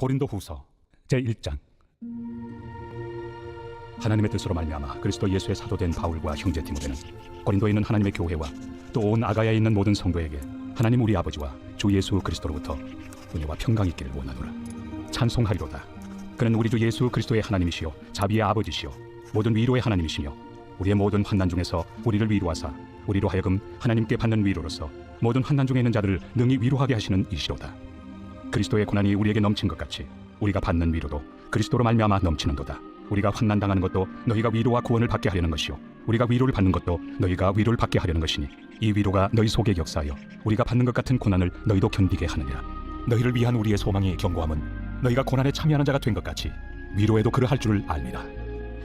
고린도 후서 제1장. 하나님의 뜻으로 말미암아 그리스도 예수의 사도된 바울과 형제 디모데는 고린도에 있는 하나님의 교회와 또 온 아가야에 있는 모든 성도에게 하나님 우리 아버지와 주 예수 그리스도로부터 은혜와 평강이 있기를 원하노라. 찬송하리로다. 그는 우리 주 예수 그리스도의 하나님이시요 자비의 아버지시요 모든 위로의 하나님이시며 우리의 모든 환난 중에서 우리를 위로하사 우리로 하여금 하나님께 받는 위로로서 모든 환난 중에 있는 자들을 능히 위로하게 하시는 이시로다 그리스도의 고난이 우리에게 넘친 것 같이 우리가 받는 위로도 그리스도로 말미암아 넘치는도다. 우리가 환난 당하는 것도 너희가 위로와 구원을 받게 하려는 것이요 우리가 위로를 받는 것도 너희가 위로를 받게 하려는 것이니 이 위로가 너희 속에 역사하여 우리가 받는 것 같은 고난을 너희도 견디게 하느니라. 너희를 위한 우리의 소망이 견고함은 너희가 고난에 참여하는 자가 된 것 같이 위로에도 그러할 줄을 알미라.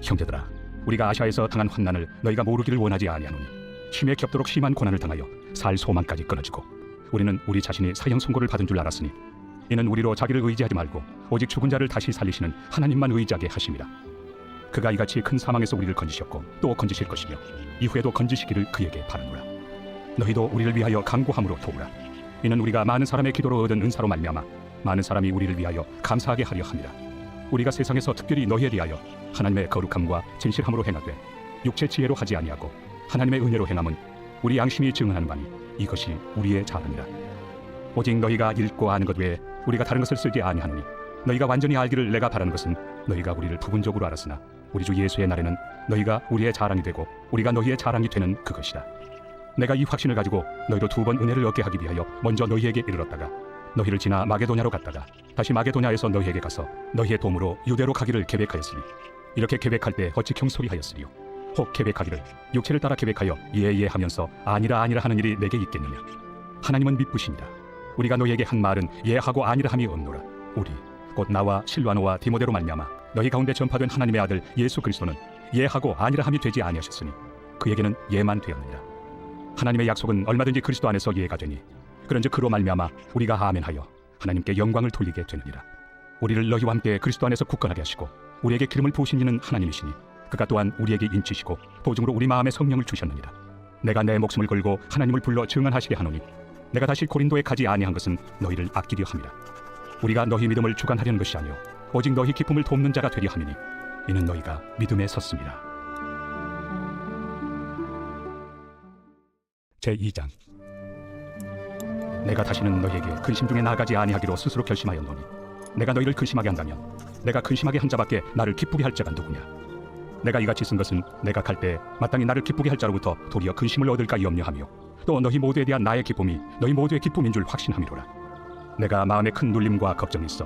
형제들아, 우리가 아시아에서 당한 환난을 너희가 모르기를 원하지 아니하노니 심에 겹도록 심한 고난을 당하여 살 소망까지 끊어지고 우리는 우리 자신이 사형 선고를 받은 줄 알았으니 이는 우리로 자기를 의지하지 말고 오직 죽은 자를 다시 살리시는 하나님만 의지하게 하심이라. 그가 이같이 큰 사망에서 우리를 건지셨고 또 건지실 것이며 이후에도 건지시기를 그에게 바라노라. 너희도 우리를 위하여 간구함으로 도우라. 이는 우리가 많은 사람의 기도로 얻은 은사로 말미암아 많은 사람이 우리를 위하여 감사하게 하려 함이라. 우리가 세상에서 특별히 너희에 대하여 하나님의 거룩함과 진실함으로 행하되 육체 지혜로 하지 아니하고 하나님의 은혜로 행함은 우리 양심이 증언하는 바니 이것이 우리의 자랑이라. 오직 너희가 읽고 아는 것 외에 우리가 다른 것을 쓰지 아니하노니 너희가 완전히 알기를 내가 바라는 것은 너희가 우리를 부분적으로 알았으나 우리 주 예수의 날에는 너희가 우리의 자랑이 되고 우리가 너희의 자랑이 되는 그것이다. 내가 이 확신을 가지고 너희로 두 번 은혜를 얻게 하기 위하여 먼저 너희에게 이르렀다가 너희를 지나 마게도냐로 갔다가 다시 마게도냐에서 너희에게 가서 너희의 도움으로 유대로 가기를 계획하였으니 이렇게 계획할 때 어찌 경솔히 하였으리요? 혹 계획하기를 육체를 따라 계획하여 예예 하면서 아니라 아니라 하는 일이 내게 있겠느냐? 하나님은 미쁘시니라 우리가 너희에게 한 말은 예하고 아니라 함이 없노라. 우리 곧 나와 실와노와 디모데로 말미암아 너희 가운데 전파된 하나님의 아들 예수 그리스도는 예하고 아니라 함이 되지 아니하셨으니 그에게는 예만 되었느니라. 하나님의 약속은 얼마든지 그리스도 안에서 예가 되니 그런즉 그로 말미암아 우리가 아멘하여 하나님께 영광을 돌리게 되느니라. 우리를 너희와 함께 그리스도 안에서 굳건하게 하시고 우리에게 기름을 부으신 이는 하나님이시니 그가 또한 우리에게 인치시고 보증으로 우리 마음에 성령을 주셨느니라. 내가 내 목숨을 걸고 하나님을 불러 증언하시게 하노니 내가 다시 고린도에 가지 아니한 것은 너희를 아끼려 함이라. 우리가 너희 믿음을 주관하려는 것이 아니요 오직 너희 기쁨을 돕는 자가 되려 함이니 이는 너희가 믿음에 섰습니다. 제 2장. 내가 다시는 너희에게 근심 중에 나아가지 아니하기로 스스로 결심하였노니 내가 너희를 근심하게 한다면 내가 근심하게 한 자밖에 나를 기쁘게 할 자가 누구냐? 내가 이같이 쓴 것은 내가 갈 때 마땅히 나를 기쁘게 할 자로부터 도리어 근심을 얻을까 염려하며 또 너희 모두에 대한 나의 기쁨이 너희 모두의 기쁨인 줄 확신함이로라. 내가 마음에 큰 눌림과 걱정이 있어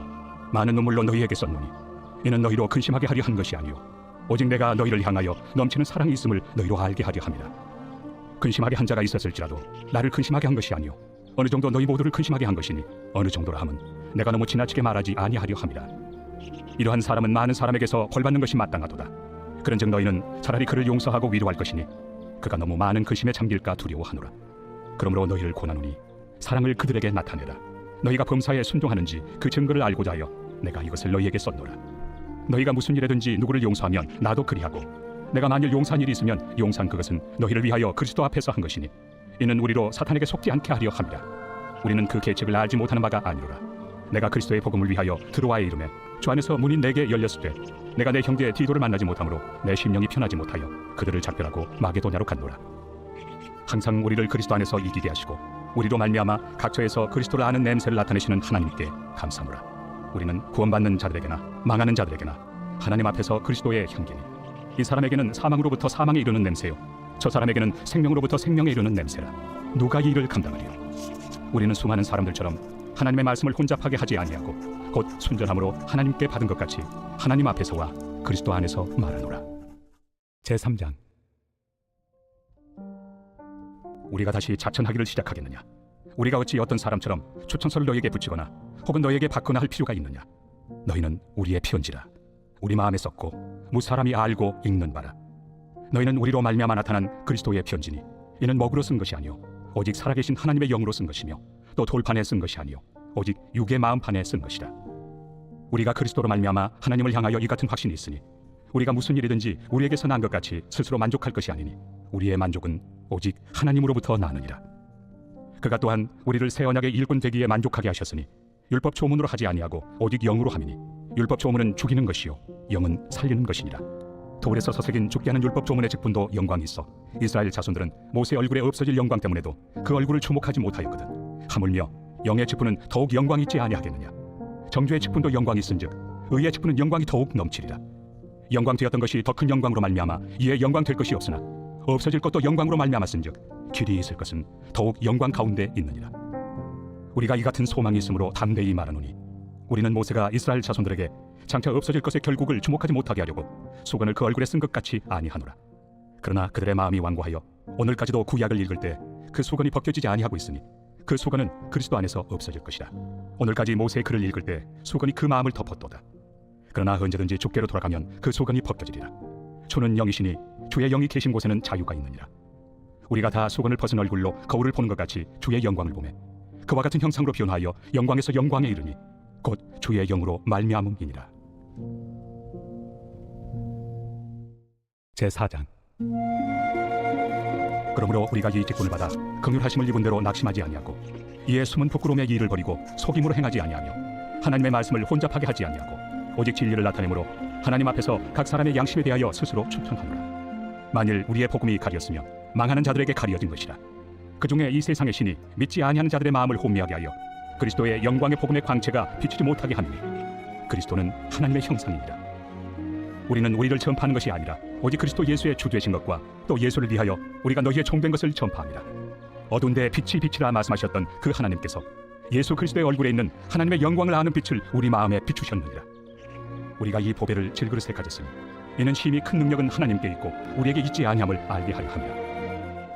많은 눈물로 너희에게 썼노니 이는 너희로 근심하게 하려 한 것이 아니요 오직 내가 너희를 향하여 넘치는 사랑이 있음을 너희로 알게 하려 함이라. 근심하게 한 자가 있었을지라도 나를 근심하게 한 것이 아니요 어느 정도 너희 모두를 근심하게 한 것이니 어느 정도라 함은 내가 너무 지나치게 말하지 아니하려 함이라. 이러한 사람은 많은 사람에게서 벌 받는 것이 마땅하도다. 그런즉 너희는 차라리 그를 용서하고 위로할 것이니 그가 너무 많은 근심에 잠길까 두려워하노라 그러므로 너희를 고나노니 사랑을 그들에게 나타내라. 너희가 범사에 순종하는지 그 증거를 알고자 하여 내가 이것을 너희에게 썼노라. 너희가 무슨 일에든지 누구를 용서하면 나도 그리하고 내가 만일 용서한 일이 있으면 용서한 그것은 너희를 위하여 그리스도 앞에서 한 것이니 이는 우리로 사탄에게 속지 않게 하려 함이라. 우리는 그 계책을 알지 못하는 바가 아니로라. 내가 그리스도의 복음을 위하여 들어와의 이름에 주 안에서 문이 내게 열렸을 때 내가 내 형제 디도를 만나지 못하므로 내 심령이 편하지 못하여 그들을 작별하고 마게도냐로 갔노라 항상 우리를 그리스도 안에서 이기게 하시고 우리로 말미암아 각처에서 그리스도를 아는 냄새를 나타내시는 하나님께 감사하노라 우리는 구원받는 자들에게나 망하는 자들에게나 하나님 앞에서 그리스도의 향기니 이 사람에게는 사망으로부터 사망에 이르는 냄새요. 저 사람에게는 생명으로부터 생명에 이르는 냄새라. 누가 이 일을 감당하리요 우리는 수많은 사람들처럼 하나님의 말씀을 혼잡하게 하지 아니하고 곧 순전함으로 하나님께 받은 것 같이 하나님 앞에서와 그리스도 안에서 말하노라. 제3장 우리가 다시 자천하기를 시작하겠느냐? 우리가 어찌 어떤 사람처럼 추천서를 너희에게 붙이거나 혹은 너희에게 받거나 할 필요가 있느냐? 너희는 우리의 편지라. 우리 마음에 썼고 무사람이 알고 읽는 바라. 너희는 우리로 말미암아 나타난 그리스도의 편지니 이는 먹으로 쓴 것이 아니요 오직 살아계신 하나님의 영으로 쓴 것이며 또 돌판에 쓴 것이 아니요 오직 육의 마음판에 쓴 것이라. 우리가 그리스도로 말미암아 하나님을 향하여 이 같은 확신이 있으니 우리가 무슨 일이든지 우리에게서 난 것 같이 스스로 만족할 것이 아니니 우리의 만족은 오직 하나님으로부터 나느니라. 그가 또한 우리를 새 언약의 일꾼 되기에 만족하게 하셨으니 율법 조문으로 하지 아니하고 오직 영으로 함이니 율법 조문은 죽이는 것이요 영은 살리는 것이니라. 돌에 서서 새긴 죽게 하는 율법 조문의 직분도 영광이 있어 이스라엘 자손들은 모세 얼굴에 없어질 영광 때문에도 그 얼굴을 주목하지 못하였거든. 하물며 영의 직분은 더욱 영광이 있지 아니하겠느냐. 정죄의 직분도 영광이 있은즉 의의 직분은 영광이 더욱 넘치리라. 영광 되었던 것이 더 큰 영광으로 말미암아 이에 영광 될 것이 없으나 없어질 것도 영광으로 말미암았은즉 길이 있을 것은 더욱 영광 가운데 있느니라. 우리가 이 같은 소망이 있으므로 담대히 말하노니 우리는 모세가 이스라엘 자손들에게 장차 없어질 것의 결국을 주목하지 못하게 하려고 수건을 그 얼굴에 쓴 것 같이 아니하노라. 그러나 그들의 마음이 완고하여 오늘까지도 구약을 읽을 때 그 수건이 벗겨지지 아니하고 있으니 그 수건은 그리스도 안에서 없어질 것이라. 오늘까지 모세의 글을 읽을 때 수건이 그 마음을 덮었도다. 그러나 언제든지 주께로 돌아가면 그 수건이 벗겨지리라. 주는 영이시니 주의 영이 계신 곳에는 자유가 있느니라. 우리가 다 수건을 벗은 얼굴로 거울을 보는 것 같이 주의 영광을 보매. 그와 같은 형상으로 변화하여 영광에서 영광에 이르니 곧 주의 영으로 말미암음이니라. 제 4장. 그러므로 우리가 이 직분을 받아 긍휼하심을 입은 대로 낙심하지 아니하고 이에 숨은 부끄러움의 일을 버리고 속임으로 행하지 아니하며 하나님의 말씀을 혼잡하게 하지 아니하고 오직 진리를 나타내므로 하나님 앞에서 각 사람의 양심에 대하여 스스로 충천하노라 만일 우리의 복음이 가렸으며 망하는 자들에게 가려진 것이라 그 중에 이 세상의 신이 믿지 아니하는 자들의 마음을 혼미하게 하여 그리스도의 영광의 복음의 광채가 비치지 못하게 하느니 그리스도는 하나님의 형상입니다. 우리는 우리를 전파하는 것이 아니라 오직 그리스도 예수의 주 되신 것과 또 예수를 위하여 우리가 너희의 종된 것을 전파합니다. 어두운 데 빛이 빛이라 말씀하셨던 그 하나님께서 예수 그리스도의 얼굴에 있는 하나님의 영광을 아는 빛을 우리 마음에 비추셨느니라. 우리가 이 보배를 질그릇에 가졌으니 이는 심히 큰 능력은 하나님께 있고 우리에게 있지 아니함을 알게 하려 함이라.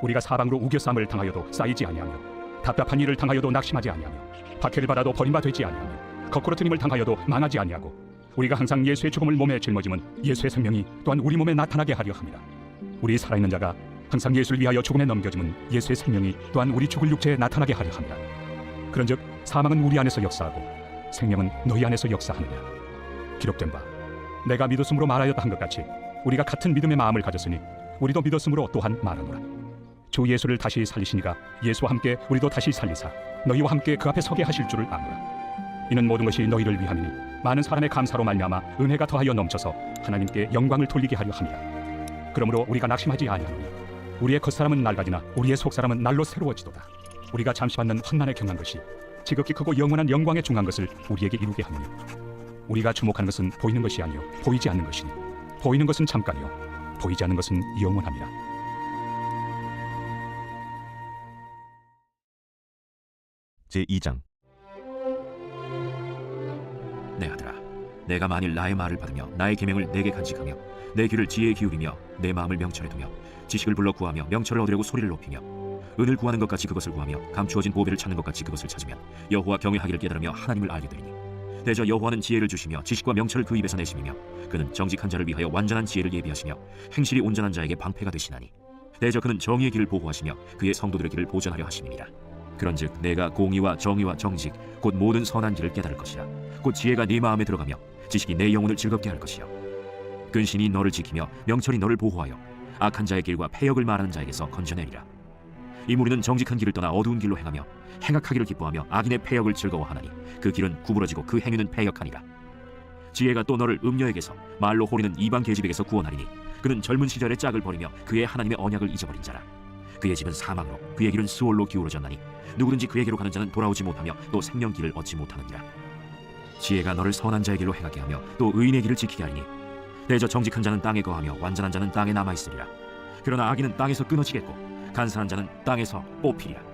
우리가 사방으로 우겨쌈을 당하여도 쌓이지 아니하며 답답한 일을 당하여도 낙심하지 아니하며 박해를 받아도 버림받지 아니하며 거꾸로 트임을 당하여도 망하지 아니하고 우리가 항상 예수의 죽음을 몸에 짊어짐은 예수의 생명이 또한 우리 몸에 나타나게 하려 합니다. 우리 살아있는 자가 항상 예수를 위하여 죽음에 넘겨짐은 예수의 생명이 또한 우리 죽을 육체에 나타나게 하려 합니다. 그런즉 사망은 우리 안에서 역사하고 생명은 너희 안에서 역사하느냐 기록된 바 내가 믿었으므로 말하였다 한 것 같이 우리가 같은 믿음의 마음을 가졌으니 우리도 믿었으므로 또한 말하노라. 주 예수를 다시 살리시니가 예수와 함께 우리도 다시 살리사 너희와 함께 그 앞에 서게 하실 줄을 아노라 이는 모든 것이 너희를 위함이니 많은 사람의 감사로 말미암아 은혜가 더하여 넘쳐서 하나님께 영광을 돌리게 하려 함이라. 그러므로 우리가 낙심하지 아니하노니 우리의 겉사람은 낡아지나 우리의 속사람은 날로 새로워지도다. 우리가 잠시 받는 환난에 경한 것이 지극히 크고 영원한 영광에 중한 것을 우리에게 이루게 하느니 우리가 주목하는 것은 보이는 것이 아니요 보이지 않는 것이니. 보이는 것은 잠깐이요 보이지 않는 것은 영원함이라. 제 2장. 내 아들아, 내가 만일 나의 말을 받으며 나의 계명을 내게 간직하며 내 귀를 지혜에 기울이며 내 마음을 명철에 두며 지식을 불러 구하며 명철을 얻으려고 소리를 높이며 은을 구하는 것 같이 그것을 구하며 감추어진 보배를 찾는 것 같이 그것을 찾으면 여호와 경외하기를 깨달으며 하나님을 알게 되리니 대저 여호와는 지혜를 주시며 지식과 명철을 그 입에서 내심이며 그는 정직한 자를 위하여 완전한 지혜를 예비하시며 행실이 온전한 자에게 방패가 되시나니 대저 그는 정의의 길을 보호하시며 그의 성도들의 길을 보전하려 하심이니라. 그런즉 내가 공의와 정의와 정직 곧 모든 선한 길을 깨달을 것이라. 곧 지혜가 네 마음에 들어가며 지식이 내 영혼을 즐겁게 할 것이요. 근신이 너를 지키며 명철이 너를 보호하여 악한 자의 길과 패역을 말하는 자에게서 건져내리라 이 무리는 정직한 길을 떠나 어두운 길로 행하며 행악하기를 기뻐하며 악인의 패역을 즐거워하나니 그 길은 구부러지고 그 행위는 패역하니라. 지혜가 또 너를 음녀에게서 말로 호리는 이방 계집에게서 구원하리니 그는 젊은 시절의 짝을 버리며 그의 하나님의 언약을 잊어버린 자라. 그의 집은 사망으로 그의 길은 수월로 기울어졌나니 누구든지 그에게로 가는 자는 돌아오지 못하며 또 생명 길을 얻지 못하느니라. 지혜가 너를 선한 자의 길로 행하게 하며 또 의인의 길을 지키게 하리니 대저 정직한 자는 땅에 거하며 완전한 자는 땅에 남아 있으리라. 그러나 악인은 땅에서 끊어지겠고 간사한 자는 땅에서 뽑히리라